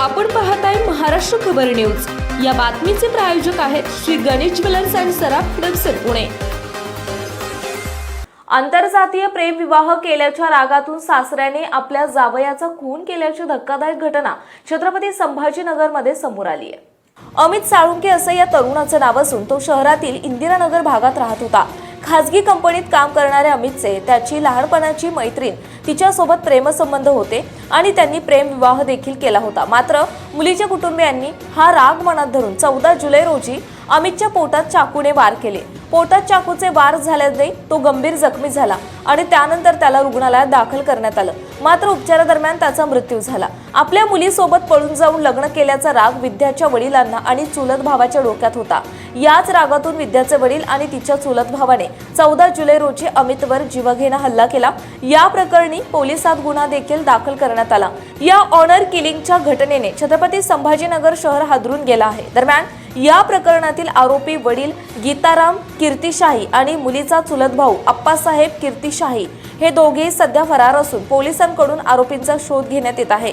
आपण पाहताय महाराष्ट्र खबर न्यूज. या बातमीचे प्रायोजक आहेत श्री गणेश ज्वेलर्स अँड सराफ हडपसर पुणे. आंतरजातीय प्रेमविवाह केल्याच्या रागातून सासऱ्याने आपल्या जावयाचा खून केल्याची धक्कादायक घटना छत्रपती संभाजीनगरमध्ये समोर आली आहे. अमित साळुंके असं या तरुणाचं नाव असून तो शहरातील इंदिरानगर भागात राहत होता. खाजगी कंपनीत काम करणाऱ्या अमितचे त्याची लहानपणाची मैत्रीण तिच्यासोबत प्रेमसंबंध होते आणि त्यांनी प्रेमविवाह देखील केला होता. मात्र मुलीच्या कुटुंबियांनी हा राग मनात धरून चौदा जुलै रोजी अमितच्या पोटात चाकूने वार केले. पोटात चाकूचे वार झाल्याने तो गंभीर जखमी झाला आणि त्यानंतर त्याला रुग्णालयात दाखल करण्यात आलं. मात्र उपचारादरम्यान त्याचा मृत्यू झाला. आपल्या मुलीसोबत पळून जाऊन लग्न केल्याचा राग विद्याच्या वडिलांना आणि चुलत भावाच्या डोक्यात होता. याच रागातून विद्याचे वडील आणि तिच्या चुलत भावाने चौदा जुलै रोजी अमितवर जीवघेणा हल्ला केला. या प्रकरणी पोलिसात गुन्हा देखील दाखल करण्यात आला. या ऑनर किलिंगच्या घटनेने छत्रपती संभाजीनगर शहर हादरून गेला आहे. दरम्यान या प्रकरणातील आरोपी वडील गीताराम कीर्तिशाही आणि मुलीचा चुलत भाऊ अप्पासाहेब कीर्तिशाही हे दोघेही सध्या फरार असून पोलिसांकडून आरोपींचा शोध घेण्यात येत आहे.